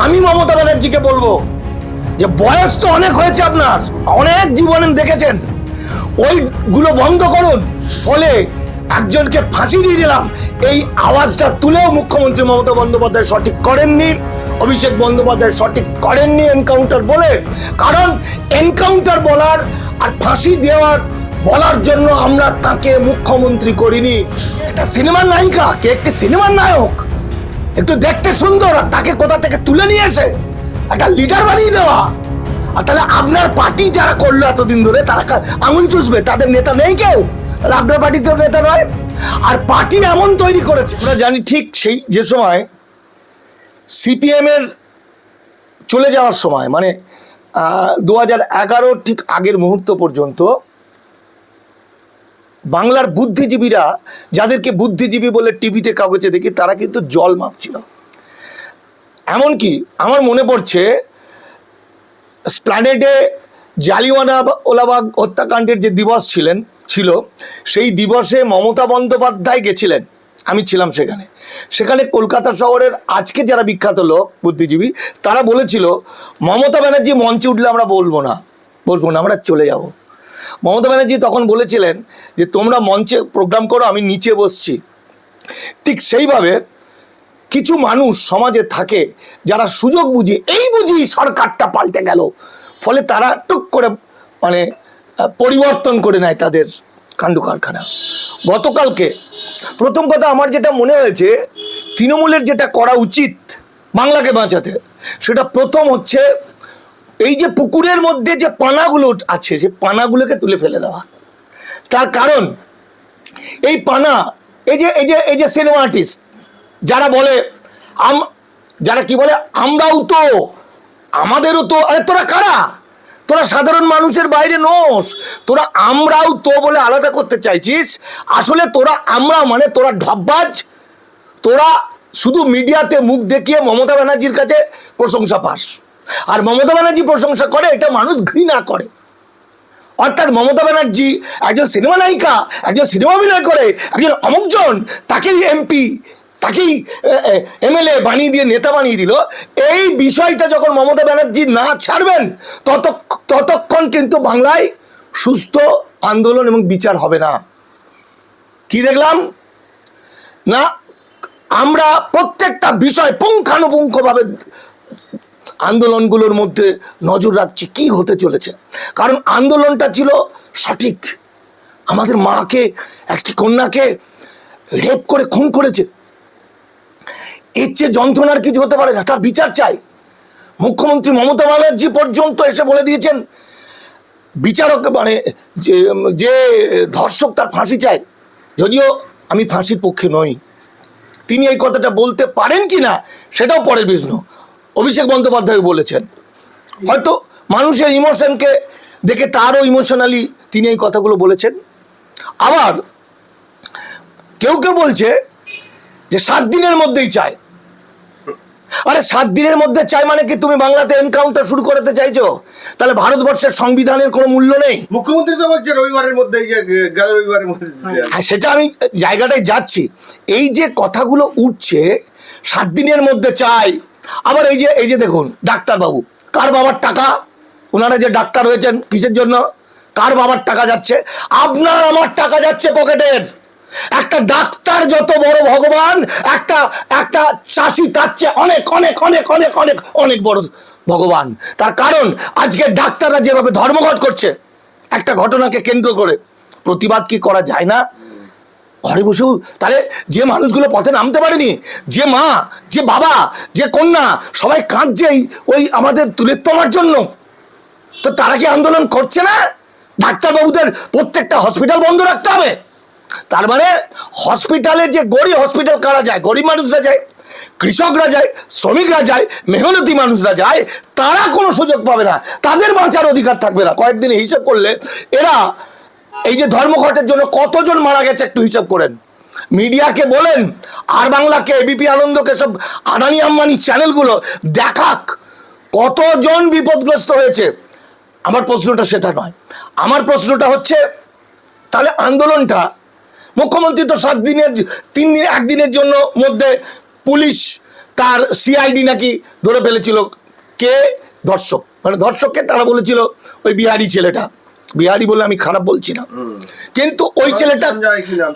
আমি মমতা ব্যানার্জিকে বলব যে বয়স তো অনেক হয়েছে আপনার, অনেক জীবনে দেখেছেন। ওইগুলো বন্ধ করুন, ফলে একজনকে ফাঁসি দিয়ে দিলাম। এই আওয়াজটা তুলেও মুখ্যমন্ত্রী মমতা বন্দ্যোপাধ্যায় সঠিক করেননি, অভিষেক বন্দ্যোপাধ্যায় সঠিক করেননি এনকাউন্টার বলে। কারণ এনকাউন্টার বলার আর ফাঁসি দেওয়ার বলার জন্য আমরা তাকে মুখ্যমন্ত্রী করিনি। একটা সিনেমার নায়িকা, কে? একটি সিনেমার নায়ক। একটু দেখতে সুন্দর, আর তাকে কোথা থেকে তুলে নিয়ে একটা লিডার বানিয়ে দেওয়া। আর তাহলে আপনার পার্টি যারা করল এতদিন ধরে, তারা আঙুল চুষবে, তাদের নেতা নেই কেউ? তাহলে আপনার পার্টিতেও নেতা নয়। আর পার্টি এমন তৈরি করেছে, আমরা জানি ঠিক সেই, যে সময় সিপিএম এর চলে যাওয়ার সময় মানে দু হাজার ঠিক আগের মুহূর্ত পর্যন্ত বাংলার বুদ্ধিজীবীরা যাদেরকে বুদ্ধিজীবী বলে টিভিতে কাগজে দেখি, তারা কিন্তু জল মাপছিল। এমনকি আমার মনে পড়ছে, স্প্ল্যানেডে জালিওয়ানা ওলাবাগ হত্যাকাণ্ডের যে দিবস ছিলেন, ছিল, সেই দিবসে মমতা বন্দ্যোপাধ্যায় গেছিলেন। আমি ছিলাম সেখানে। সেখানে কলকাতা শহরের আজকে যারা বিখ্যাত লোক, বুদ্ধিজীবী, তারা বলেছিল, মমতা ব্যানার্জি মঞ্চে উঠলে আমরা বলব না, বসবো না, আমরা চলে যাব। মমতা ব্যানার্জি তখন বলেছিলেন যে, তোমরা মঞ্চে প্রোগ্রাম করো, আমি নিচে বসছি। ঠিক সেইভাবে কিছু মানুষ সমাজে থাকে যারা সুযোগ বুঝি, এই বুঝি সরকারটা পাল্টে গেল। ফলে তারা টুক করে মানে পরিবর্তন করে নেয় তাদের কাণ্ড কারখানা। গতকালকে প্রথম কথা আমার যেটা মনে হয়েছে, তৃণমূলের যেটা করা উচিত বাংলাকে বাঁচাতে, সেটা প্রথম হচ্ছে এই যে পুকুরের মধ্যে যে পানাগুলো আছে, সে পানাগুলোকে তুলে ফেলে দেওয়া। তার কারণ, এই পানা, এই যে এই যে এই যে সিনেমা আর্টিস্ট যারা বলে, আম, যারা কি বলে, আমরাও তো, আমাদেরও তো, আরে তোরা কারা? তোরা সাধারণ মানুষের বাইরে নোস। তোরা আমরাও তো বলে আলাদা করতে চাইছিস। আসলে তোরা আমরা মানে তোরা ঢব্বাজ। তোরা শুধু মিডিয়াতে মুখ দেখিয়ে মমতা ব্যানার্জির কাছে প্রশংসা পাস। আর মমতা ব্যানার্জি প্রশংসা করে, এটা মানুষ ঘৃণা করে। অর্থাৎ মমতা ব্যানার্জি একজন সিনেমা নায়িকা, একজন সিনেমা অভিনয় করে, একজন অমুকজন তাকেই এমপি তাকেই এমএলএ বানিয়ে দিয়ে, নেতা বানিয়ে দিল। এই বিষয়টা যখন মমতা ব্যানার্জি না ছাড়বেন, তত, ততক্ষণ কিন্তু বাংলায় সুস্থ আন্দোলন এবং বিচার হবে না। কি দেখলাম? না, আমরা প্রত্যেকটা বিষয় পুঙ্খানুপুঙ্খভাবে আন্দোলনগুলোর মধ্যে নজর রাখছি, কি হতে চলেছে। কারণ আন্দোলনটা ছিল সঠিক। আমাদের মাকে, একটি কন্যাকে রেপ করে, খুন করেছে। এর চেয়ে যন্ত্রণার কিছু হতে পারে না, তার বিচার চাই। মুখ্যমন্ত্রী মমতা ব্যানার্জি পর্যন্ত এসে বলে দিয়েছেন, বিচারক মানে যে ধর্ষক তার ফাঁসি চায়, যদিও আমি ফাঁসির পক্ষে নই। তিনি এই কথাটা বলতে পারেন কি না সেটাও পরের বিষ্ণু। অভিষেক বন্দ্যোপাধ্যায় বলেছেন। হয়তো মানুষের ইমোশনকে দেখে তারও ইমোশনালি তিনি এই কথাগুলো বলেছেন। আবার কেউ কেউ বলছে যে সাত দিনের মধ্যেই চায়। আরে সাত দিনের মধ্যে চাই মানে কি তুমি বাংলাতে এনকাউন্টার শুরু করতে চাইছো? তাহলে ভারতবর্ষের সংবিধানের কোনো মূল্য নেই। মুখ্যমন্ত্রী তো বলছে রবিবারের মধ্যে রবিবারের মধ্যে সেটা আমি জায়গাটায় যাচ্ছি। এই যে কথাগুলো উঠছে সাত দিনের মধ্যে চাই আবার এই যে এই যে দেখুন, ডাক্তারবাবু, কার বাবার টাকা? ওনারা যে ডাক্তার হয়েছেন, কিসের জন্য? কার বাবার টাকা যাচ্ছে? আপনার আমার টাকা যাচ্ছে পকেটের। একটা ডাক্তার যত বড় ভগবান, একটা একটা চাষি তার চেয়ে অনেক অনেক অনেক অনেক অনেক অনেক বড় ভগবান। তার কারণ, আজকে ডাক্তাররা যেভাবে ধর্মঘট করছে, একটা ঘটনাকে কেন্দ্র করে, প্রতিবাদ কি করা যায় না? ঘরে বসেও তাহলে যে মানুষগুলো পথে নামতে পারেনি, যে মা, যে বাবা, যে কন্যা, সবাই কাঁদছে এই- ওই আমাদের তুলে তোমার জন্য। তো তারা কি আন্দোলন করছে না? ডাক্তারবাবুদের প্রত্যেকটা হসপিটাল বন্ধ রাখতে হবে। তার মানে হসপিটালে যে গরিব হসপিটাল কারা যায়? গরিব মানুষরা যায়, কৃষকরা যায়, শ্রমিকরা যায়, মেহনতি মানুষরা যায়, তারা কোনো সুযোগ পাবে না। তাদের বাঁচার অধিকার থাকবে না। কয়েকদিন হিসাব করলে এরা এই যে ধর্মঘটের জন্য কতজন মারা গেছে একটু হিসাব করেন। মিডিয়াকে বলেন, আর বাংলাকে এবিপি আনন্দকে, সব আদানি আম্বানি চ্যানেলগুলো দেখাক, কতজন বিপদগ্রস্ত হয়েছে। আমার প্রশ্নটা সেটা নয়। আমার প্রশ্নটা হচ্ছে, তাহলে আন্দোলনটা মুখ্যমন্ত্রী তো সাত দিনের, তিন দিন একদিনের জন্য মধ্যে পুলিশ তার সিআইডি নাকি ধরে ফেলেছিল। কে? ধর্ষক। মানে ধর্ষককে তারা বলেছিল, ওই বিহারি ছেলেটা। বিহারি বলে আমি খারাপ বলছি না। কিন্তু ওই ছেলেটা?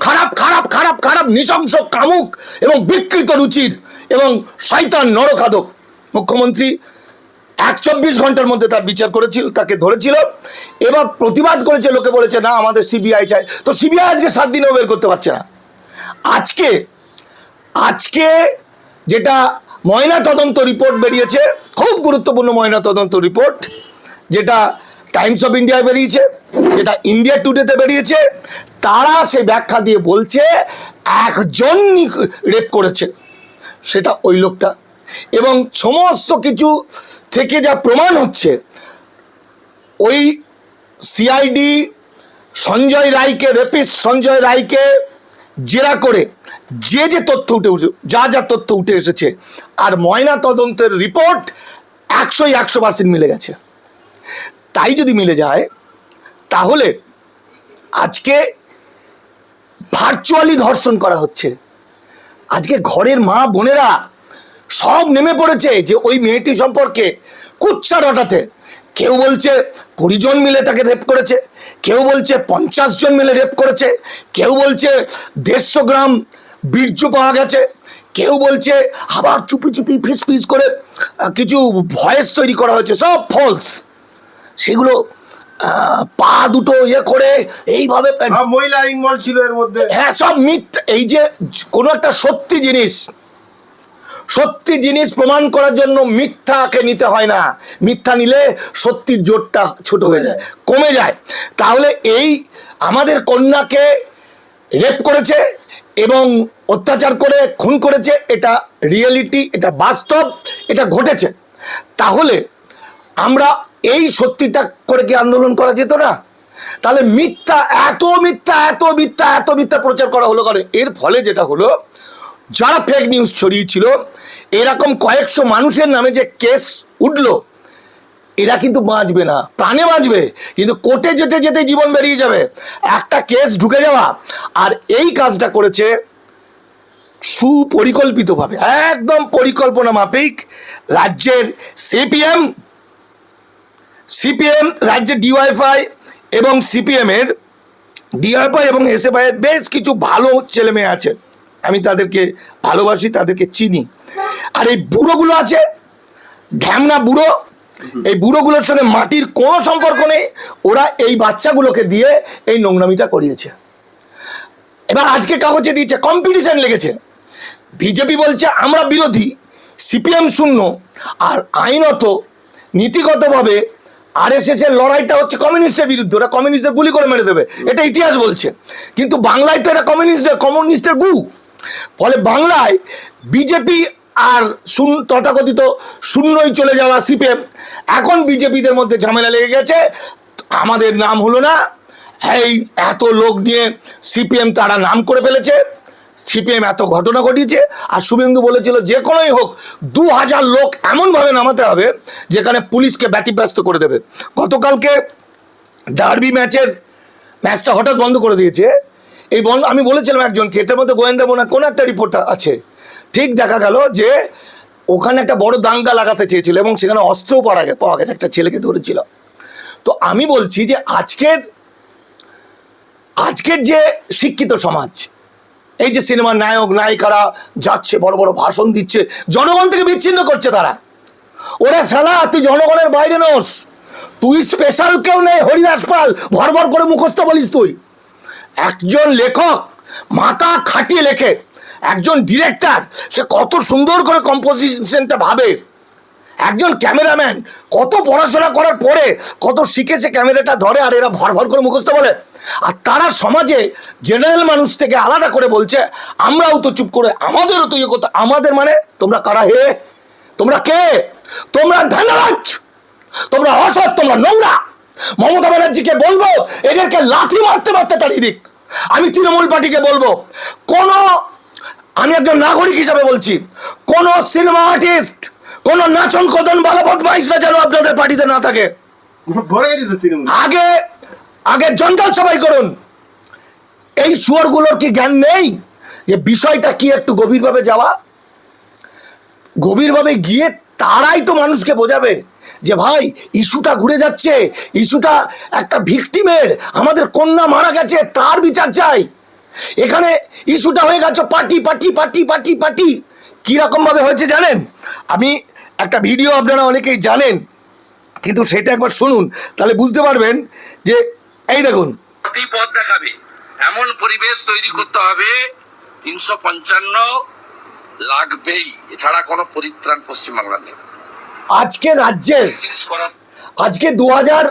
খারাপ খারাপ খারাপ খারাপ নৃশংস কামুক এবং বিকৃত রুচির এবং শয়তান নরখাদক মুখ্যমন্ত্রী এক চব্বিশ ঘণ্টার মধ্যে তার বিচার করেছিল তাকে ধরেছিল। এবার প্রতিবাদ করেছে লোকে বলেছে না আমাদের সিবিআই চাই। তো সিবিআই আজকে সাত দিনেও বের করতে পারছে না। আজকে আজকে যেটা ময়না তদন্ত রিপোর্ট বেরিয়েছে খুব গুরুত্বপূর্ণ ময়না তদন্ত রিপোর্ট যেটা টাইমস অফ ইন্ডিয়ায় বেরিয়েছে, যেটা ইন্ডিয়া টুডেতে বেরিয়েছে, তারা সেই ব্যাখ্যা দিয়ে বলছে, একজন রেপ করেছে। সেটা ওই লোকটা। এবং সমস্ত কিছু থেকে যা প্রমাণ হচ্ছে, ওই সিআইডি সঞ্জয় রায়কে রেপিস্ট সঞ্জয় রায়কে জেরা করে, যে যে তথ্য উঠে উঠে, যা যা তথ্য উঠে এসেছে, আর ময়না তদন্তের রিপোর্ট একশোই একশো পার্সেন্ট মিলে গেছে। তাই যদি মিলে যায়, তাহলে আজকে ভার্চুয়ালি ধর্ষণ করা হচ্ছে। আজকে ঘরের মা বোনেরা সব নেমে পড়েছে যে ওই মেয়েটি সম্পর্কে কুচ্ছা রটাতে। কেউ বলছে কুড়ি জন মিলে তাকে রেপ করেছে, কেউ বলছে পঞ্চাশ জন মিলে রেপ করেছে, কেউ বলছে দেড়শো গ্রাম বীর্য পাওয়া গেছে, কেউ বলছে আবার চুপি চুপি ফিস ফিস করে কিছু ভয়েস তৈরি করা হয়েছে, সব ফলস সেগুলো পা দুটো ইয়ে করে এইভাবে মহিলা ইনভলভ ছিল এর মধ্যে। হ্যাঁ সব মিথ্যা এই যে কোনো একটা সত্যি জিনিস সত্যি জিনিস প্রমাণ করার জন্য মিথ্যাকে নিতে হয় না। মিথ্যা নিলে সত্যির জোরটা ছোট হয়ে যায় কমে যায়। তাহলে এই আমাদের কন্যাকে রেপ করেছে এবং অত্যাচার করে খুন করেছে এটা রিয়েলিটি এটা বাস্তব এটা ঘটেছে। তাহলে আমরা এই সত্যিটা করে কি আন্দোলন করা যেত না? তাহলে মিথ্যা, এত মিথ্যা এত মিথ্যা এত মিথ্যা প্রচার করা হলো কারণ এর ফলে যেটা হলো, যারা ফেক নিউজ ছড়িয়েছিল, এরকম কয়েকশো মানুষের নামে যে কেস উঠল, এরা কিন্তু বাঁচবে না, প্রাণে বাঁচবে। কিন্তু কোর্টে যেতে যেতে জীবন বেরিয়ে যাবে। একটা কেস ঢুকে যাওয়া, আর এই কাজটা করেছে সুপরিকল্পিতভাবে, একদম পরিকল্পনা মাফিক রাজ্যের সিপিএম সিপিএম রাজ্যের ডিওয়াইফাই এবং সিপিএমের ডিওয়াইফাই এবং এসএফআই এর বেশ কিছু ভালো ছেলে মেয়ে আছে। আমি তাদেরকে ভালোবাসি, তাদেরকে চিনি। আর এই বুড়োগুলো আছে, ঢ্যামনা বুড়ো, এই বুড়োগুলোর সঙ্গে মাটির কোনো সম্পর্ক নেই, ওরা এই বাচ্চাগুলোকে দিয়ে এই নোংরামিটা করিয়েছে। এবার আজকে কাগজে দিয়েছে কম্পিটিশন লেগেছে। বিজেপি বলছে, আমরা বিরোধী সিপিএম শূন্য, আর আইনত, নীতিগতভাবে আরএসএস এর লড়াইটা হচ্ছে কমিউনিস্টের বিরুদ্ধে, ওরা কমিউনিস্টের গুলি করে মেরে দেবে, এটা ইতিহাস বলছে। কিন্তু বাংলায় তো এটা কমিউনিস্ট কমিউনিস্টের গু। ফলে বাংলায় বিজেপি আর শূন্য, তথাকথিত শূন্যই চলে যাওয়া সিপিএম। এখন বিজেপিদের মধ্যে ঝামেলা লেগে গেছে, আমাদের নাম হলো না, এই এত লোক নিয়ে সিপিএম তারা নাম করে ফেলেছে। সিপিএম এত ঘটনা ঘটিয়েছে, আর শুভেন্দু বলেছিল যে কোনোই হোক দু হাজার লোক এমনভাবে নামাতে হবে যেখানে পুলিশকে ব্যতিব্যস্ত করে দেবে। গতকালকে ডার্বি ম্যাচের ম্যাচটা হঠাৎ বন্ধ করে দিয়েছে। এই বন্ধ, আমি বলেছিলাম একজনকে, এটার মধ্যে গোয়েন্দা মোনা কোনো একটা রিপোর্ট আছে। ঠিক দেখা গেল যে ওখানে একটা বড় দাঙ্গা লাগাতে চেয়েছিল এবং সেখানে অস্ত্রও পাওয়া পাওয়া গেছে, একটা ছেলেকে ধরেছিল। তো আমি বলছি যে আজকের আজকের যে শিক্ষিত সমাজ এই যে সিনেমার নায়ক, নায়িকারা যাচ্ছে, বড় বড় ভাষণ দিচ্ছে জনগণ থেকে বিচ্ছিন্ন করছে তারা। ওরা সালা তুই জনগণের বাইরে নোস। তুই স্পেশাল কেউ নেই, হরিদাস পাল, ভর ভর করে মুখস্থ বলিস তুই। একজন লেখক মাথা খাটিয়ে লেখে, একজন ডিরেক্টর সে কত সুন্দর করে কম্পোজিশনটা ভাবে। একজন ক্যামেরাম্যান, কত পড়াশোনা করার পরে কত শিখেছে ক্যামেরাটা ধরে আর এরা ভর ভর করে মুখস্থ বলে। আর তারা সমাজে জেনারেল মানুষ থেকে আলাদা করে বলছে, আমরাও তো চুপ করে, আমাদেরও তো ইয়ে করতে আমাদের মানে তোমরা কারা হে? তোমরা কে? তোমরা ধানারাজ তোমরা অসৎ, তোমরা নোংরা! মমতা ব্যানার্জিকে বলব, এদেরকে লাথি মারতে মারতে তাড়িয়ে দিক। আমি তৃণমূল পার্টিকে বলব, কোনো আমি একজন নাগরিক হিসাবে বলছি, কোনো সিনেমা আর্টিস্ট কোন নাচন কদন বালা বদমাইশরা যেন আপনাদের পার্টিতে না থাকে। আগে আগে জঞ্জাল সবাই করুন। এই শুয়োরগুলোর কি জ্ঞান নেই যে বিষয়টা কি একটু গভীরভাবে যাওয়া? গভীরভাবে গিয়ে তারাই তো মানুষকে বোঝাবে যে ভাই ইস্যুটা ঘুরে যাচ্ছে ইস্যুটা একটা ভিকটিমের আমাদের কন্যা মারা গেছে তার বিচার চাই। এখানে ইস্যুটা হয়ে গেছে party party party party party. কীরকমভাবে হয়েছে জানেন? আমি একটা ভিডিও আপনারা অনেকেই জানেন কিন্তু সেটা একবার শুনুন তাহলে বুঝতে পারবেন যে এই দেখুন। পথ দেখাবে। এমন পরিবেশ তৈরি করতে হবে তিনশো পঞ্চান্ন লাগবেই। এছাড়া কোনো পরিত্রাণ পশ্চিমবাংলা নেই। আজকে রাজ্যের আজকে দু হাজার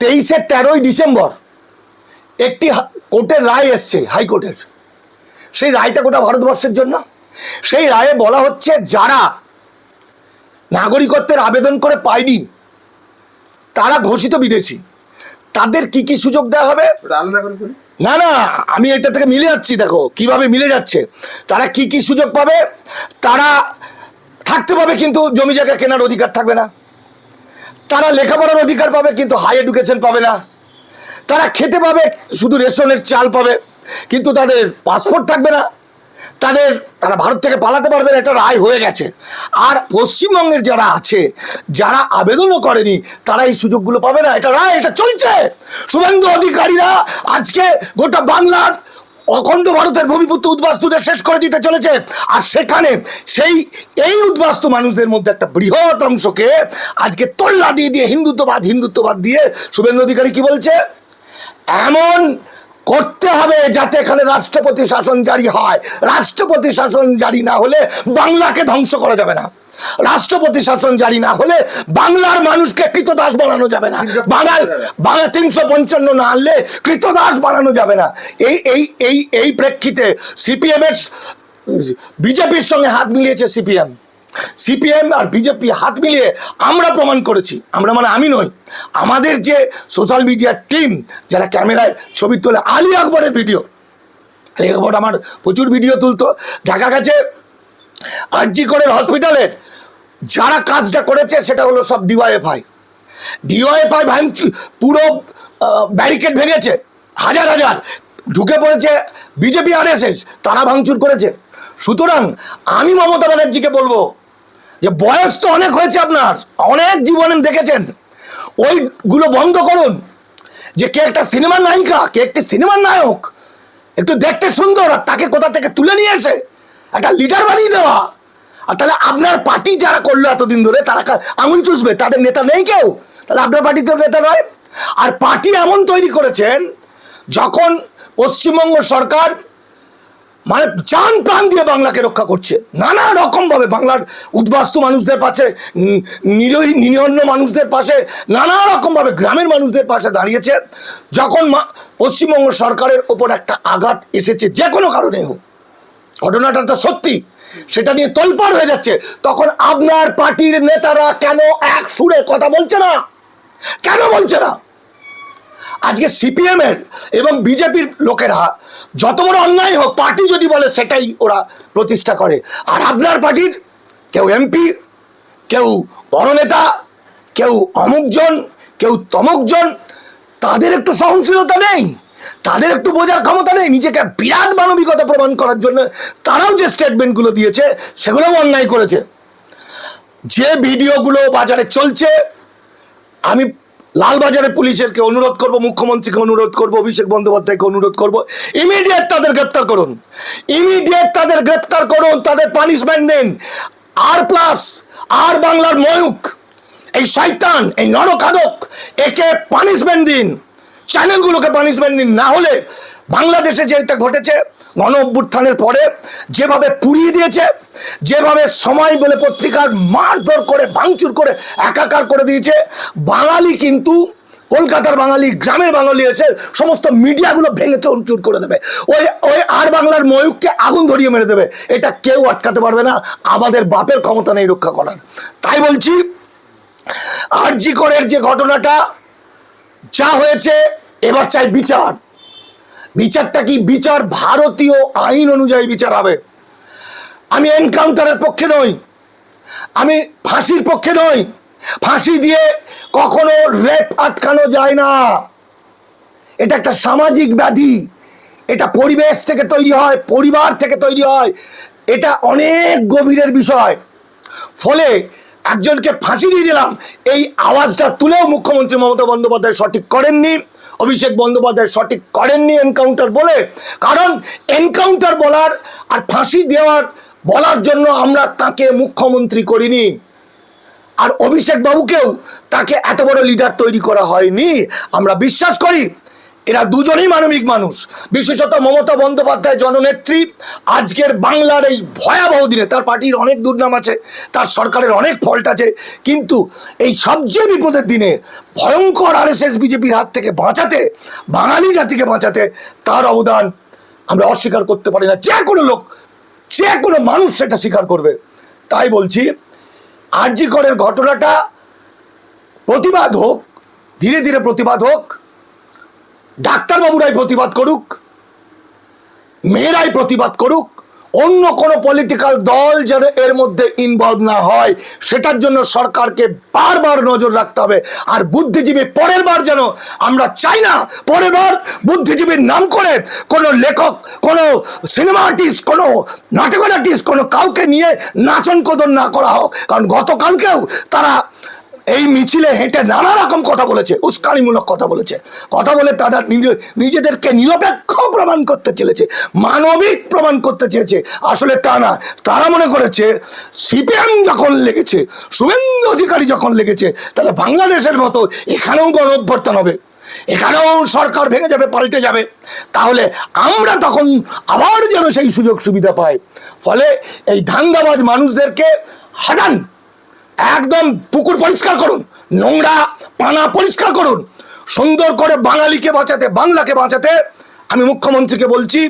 তেইশের তেরোই ডিসেম্বর একটি কোর্টের রায় এসছে হাইকোর্টের। সেই রায়টা গোটা ভারতবর্ষের জন্য? সেই রায়ে বলা হচ্ছে যারা নাগরিকত্বের আবেদন করে পায়নি, তারা ঘোষিত বিদেশি। তাদের কি কি সুযোগ দেওয়া হবে? না না, আমি এটা থেকে মিলে যাচ্ছি, দেখো, কীভাবে মিলে যাচ্ছে। তারা কি কি সুযোগ পাবে? তারা থাকতে পাবে কিন্তু জমি জায়গা কেনার অধিকার থাকবে না। তারা লেখাপড়ার অধিকার পাবে কিন্তু হাই এডুকেশন পাবে না। তারা খেতে পাবে, শুধু রেশনের চাল পাবে, কিন্তু তাদের পাসপোর্ট থাকবে না। তাদের তারা ভারত থেকে পালাতে পারবে না, এটা রায় হয়ে গেছে। আর পশ্চিমবঙ্গের যারা আছে, যারা আবেদনও করেনি, তারা এই সুযোগগুলো পাবে না, এটা রায়, এটা চলছে। শুভেন্দু অধিকারীরা আজকে গোটা বাংলার অখণ্ড ভারতের ভূমিপুত্র উদ্বাস্তুদের শেষ করে দিতে চলেছে। আর সেখানে সেই, এই উদ্বাস্তু মানুষদের মধ্যে একটা বৃহৎ অংশকে আজকে তোল্লা দিয়ে দিয়ে, হিন্দুত্ববাদ হিন্দুত্ববাদ দিয়ে শুভেন্দু অধিকারী কি বলছে? এমন করতে হবে যাতে এখানে রাষ্ট্রপতি শাসন জারি হয়। রাষ্ট্রপতি শাসন জারি না হলে বাংলাকে ধ্বংস করা যাবে না। রাষ্ট্রপতি শাসন জারি না হলে বাংলার মানুষকে কৃতদাস বানানো যাবে না। বাঙাল বাংলা তিনশো পঞ্চান্ন না আনলে কৃতদাস বানানো যাবে না। এই এই এই এই প্রেক্ষিতে সিপিএম এর বিজেপির সঙ্গে হাত মিলিয়েছে সিপিএম। সিপিএম আর বিজেপি হাত মিলিয়ে আমরা প্রমাণ করেছি। আমরা মানে আমি নই। আমাদের যে সোশ্যাল মিডিয়ার টিম যারা ক্যামেরায় ছবি তোলে, আলী আকবরের ভিডিও আলী আকবর আমার প্রচুর ভিডিও তুলতো। দেখা গেছে আরজি করের হসপিটালের যারা কাজটা করেছে, সেটা হলো সব ডিওয়াইএফআই ডিওয়াইএফআই ভাঙচু পুরো ব্যারিকেড ভেঙেছে। হাজার হাজার। ঢুকে পড়েছে বিজেপি আরএসএস তারা ভাঙচুর করেছে। সুতরাং আমি মমতা ব্যানার্জিকে বলব যে বয়স তো অনেক হয়েছে আপনার, অনেক জীবনে দেখেছেন। ওইগুলো বন্ধ করুন। যে কে একটা সিনেমার নায়িকা, কে একটি সিনেমার নায়ক, একটু দেখতে সুন্দর, আর তাকে কোথা থেকে তুলে নিয়ে এসে একটা লিডার বানিয়ে দেওয়া। আর তাহলে আপনার পার্টি যারা করল এতদিন ধরে, তারা আঙুল চুষবে, তাদের নেতা নেই কেউ। তাহলে আপনার পার্টি কেউ নেতা নয়। আর পার্টি এমন তৈরি করেছেন, যখন পশ্চিমবঙ্গ সরকার মানে চান প্রাণ দিয়ে বাংলাকে রক্ষা করছে। নানা রকম ভাবে বাংলার উদ্বাস্তু মানুষদের পাশে নিরীহ নিরন্ন মানুষদের পাশে, নানা রকম ভাবে গ্রামের মানুষদের পাশে দাঁড়িয়েছে। যখন পশ্চিমবঙ্গ সরকারের ওপর একটা আঘাত এসেছে, যে কোনো কারণে হোক, ঘটনাটা তো সত্যি, সেটা নিয়ে তোলপাড় হয়ে যাচ্ছে, তখন আপনার পার্টির নেতারা কেন এক সুরে কথা বলছে না? কেন বলছে না? আজকে সিপিএম এর এবং বিজেপির লোকেরা যত বড় অন্যায় হোক, পার্টি যদি বলে সেটাই ওরা প্রতিষ্ঠা করে। আর আপনার পার্টির কেউ এমপি কেউ বড় নেতা, কেউ অমুকজন, কেউ তমুকজন, তাদের একটু সহনশীলতা নেই, তাদের একটু বোঝার ক্ষমতা নেই, নিজেকে বিরাট মানবিকতা প্রমাণ করার জন্য তারাও যে স্টেটমেন্টগুলো দিয়েছে, সেগুলোও অন্যায় করেছে। যে ভিডিওগুলো বাজারে চলছে, আমি লালবাজারের পুলিশেরকে অনুরোধ করব, মুখ্যমন্ত্রীকে অনুরোধ করব, অভিষেক বন্দ্যোপাধ্যায়কে অনুরোধ করব ইমিডিয়েট তাদের গ্রেপ্তার করুন। ইমিডিয়েট তাদের গ্রেপ্তার করুন, তাদের পানিশমেন্ট দিন আর প্লাস আর বাংলার ময়ূক এই শয়তান, এই নরকাদক, একে পানিশমেন্ট দিন। চ্যানেলগুলোকে পানিশমেন্ট দিন, না হলে বাংলাদেশে যেটা ঘটেছে, গণ অভ্যুত্থানের পরে যেভাবে পুড়িয়ে দিয়েছে, যেভাবে সময় বলে পত্রিকার মারধর করে, ভাঙচুর করে, একাকার করে দিয়েছে, বাঙালি কিন্তু কলকাতার বাঙালি, গ্রামের বাঙালি আছে সমস্ত মিডিয়াগুলো ভেঙে চুরচুর করে দেবে। ওই ওই আর বাংলার ময়ূককে আগুন ধরিয়ে মেরে দেবে। এটা কেউ আটকাতে পারবে না। আমাদের বাপের ক্ষমতা নেই রক্ষা করার। তাই বলছি, আরজি করের যে ঘটনাটা যা হয়েছে, এবার চাই বিচার। বিচারটা কি বিচার ভারতীয় আইন অনুযায়ী বিচার হবে? আমি এনকাউন্টারের পক্ষে নই। আমি ফাঁসির পক্ষে নই। ফাঁসি দিয়ে কখনো রেপ আটকানো যায় না। এটা একটা সামাজিক ব্যাধি। এটা পরিবেশ থেকে তৈরি হয়, পরিবার থেকে তৈরি হয়। এটা অনেক গভীরের বিষয়। ফলে একজনকে ফাঁসি দিয়ে দিলাম, এই আওয়াজটা তুলেও মুখ্যমন্ত্রী মমতা বন্দ্যোপাধ্যায় সঠিক করেননি। অভিষেক বন্দ্যোপাধ্যায় সঠিক করেননি এনকাউন্টার বলে। কারণ এনকাউন্টার বলার আর ফাঁসি দেওয়ার বলার জন্য আমরা তাকে মুখ্যমন্ত্রী করিনি। আর অভিষেক বাবুকেও তাকে এত বড় লিডার তৈরি করা হয়নি। আমরা বিশ্বাস করি এরা দুজনেই মানবিক মানুষ। বিশেষত মমতা বন্দ্যোপাধ্যায় জননেত্রী, আজকের বাংলার এই ভয়াবহ দিনে। তার পার্টির অনেক দুর্নাম আছে, তার সরকারের অনেক ফল্ট আছে, কিন্তু এই সবচেয়ে বিপদের দিনে ভয়ঙ্কর আরএসএস বিজেপির হাত থেকে বাঁচাতে, বাঙালি জাতিকে বাঁচাতে তার অবদান আমরা অস্বীকার করতে পারি না। যে কোনো লোক, যে কোনো মানুষ সেটা স্বীকার করবে। তাই বলছি, আরজি করের ঘটনাটা প্রতিবাদ হোক, ধীরে ধীরে প্রতিবাদ হোক ডাক্তারবাবুরাই প্রতিবাদ করুক, মেয়েরাই প্রতিবাদ করুক, অন্য কোনো পলিটিক্যাল দল যেন এর মধ্যে ইনভলভ না হয়, সেটার জন্য সরকারকে বারবার নজর রাখতে হবে। আর বুদ্ধিজীবী পরের বার যেন আমরা চাই না, পরের বার বুদ্ধিজীবীর নাম করে কোনো লেখক, কোনো সিনেমা আর্টিস্ট কোনো নাটক আর্টিস্ট কোনো কাউকে নিয়ে নাচন কদর না করা হোক। কারণ গতকালকেও তারা এই মিছিলে হেঁটে নানা রকম কথা বলেছে, উস্কানিমূলক কথা বলেছে। কথা বলে তারা নিজ- নিজেদেরকে নিরপেক্ষ প্রমাণ করতে চলেছে মানবিক প্রমাণ করতে চেয়েছে। আসলে তা না, তারা মনে করেছে, সিপিএম যখন লেগেছে, শুভেন্দু অধিকারী যখন লেগেছে, তাহলে বাংলাদেশের মতো এখানেও গণ অভ্যর্থন হবে, এখানেও সরকার ভেঙে যাবে, পাল্টে যাবে। তাহলে আমরা তখন আবার যেন সেই সুযোগ সুবিধা পাই। ফলে এই ধান্দাবাজ মানুষদেরকে হাঁটান। একদম পুকুর পরিষ্কার করুন, নোংরা পানা পরিষ্কার করুন, সুন্দর করে বাঙালিকে বাঁচাতে, বাংলাকে বাঁচাতে আমি মুখ্যমন্ত্রীকে বলছি,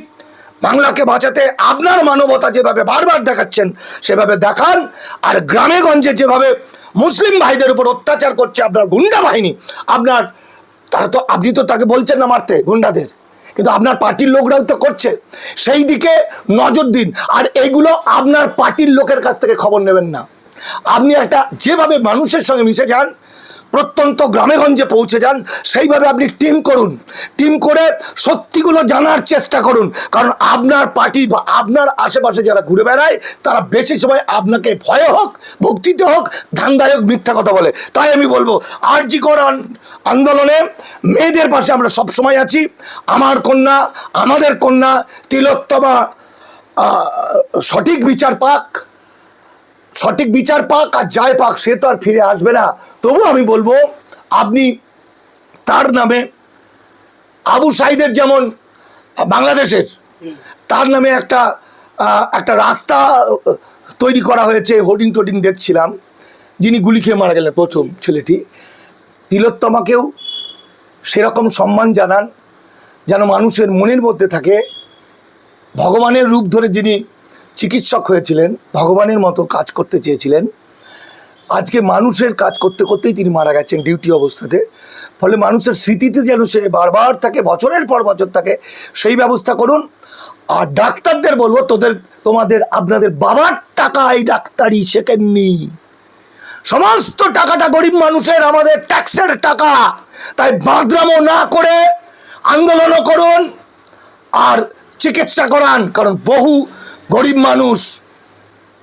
বাংলাকে বাঁচাতে আপনার মানবতা যেভাবে বারবার দেখাচ্ছেন, সেভাবে দেখান, আর গ্রামে গঞ্জে যেভাবে মুসলিম ভাইদের উপর অত্যাচার করছে আপনার গুন্ডা বাহিনী, আপনার, তারা তো, আপনি তো তাকে বলছেন না মারতে, গুন্ডাদের, কিন্তু আপনার পার্টির লোকরাও তো করছে, সেই দিকে নজর দিন, আর এইগুলো আপনার পার্টির লোকের কাছ থেকে খবর নেবেন না। আপনি একটা যেভাবে মানুষের সঙ্গে মিশে যান, প্রত্যন্ত গ্রামেগঞ্জে পৌঁছে যান, সেইভাবে আপনি টিম করুন। টিম করে সত্যিগুলো জানার চেষ্টা করুন। কারণ আপনার পার্টি বা আপনার আশেপাশে যারা ঘুরে বেড়ায়, তারা বেশি সময় আপনাকে ভয়ে হোক, ভক্তিতে হোক ধান্দায় মিথ্যা কথা বলে। তাই আমি বলব, আরজি কর আন্দোলনে। মেয়েদের পাশে আমরা সব সময় আছি। আমার কন্যা, আমাদের কন্যা, তিলোত্তমা সঠিক বিচার পাক। সঠিক বিচার পাক আর যায় পাক, সে তো আর ফিরে আসবে না। তবু আমি বলব, আপনি তার নামে আবু সাইদের যেমন, বাংলাদেশের, তার নামে একটা একটা রাস্তা তৈরি করা হয়েছে, হোর্ডিং টোডিং দেখছিলাম, যিনি গুলি খেয়ে মারা গেলেন প্রথম ছেলেটি। তিলোত্তমাকেও সেরকম সম্মান জানান, যেন মানুষের মনের মধ্যে থাকে, ভগবানের রূপ ধরে যিনি চিকিৎসক হয়েছিলেন, ভগবানের মতো কাজ করতে চেয়েছিলেন। আজকে মানুষের কাজ করতে করতেই তিনি মারা গেছেন ডিউটি অবস্থাতে। ফলে মানুষের স্মৃতিতে যেন সে বারবার থাকে, বছরের পর বছর থাকে, সেই ব্যবস্থা করুন। আর ডাক্তারদের বলব, তোদের, তোমাদের, আপনাদের বাবার টাকা এই ডাক্তারি শেখেননি। সমস্ত টাকাটা গরিব মানুষের, আমাদের ট্যাক্সের টাকা। তাই বাদরামো না করে আন্দোলনও করুন আর চিকিৎসা করান, কারণ বহু গরিব মানুষ,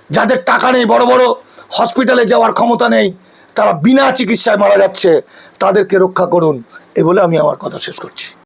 যাদের টাকা নেই, বড় বড় হসপিটালে যাওয়ার ক্ষমতা নেই, তারা বিনা চিকিৎসায় মারা যাচ্ছে, তাদেরকে রক্ষা করুন, এ বলে আমি আমার কথা শেষ করছি।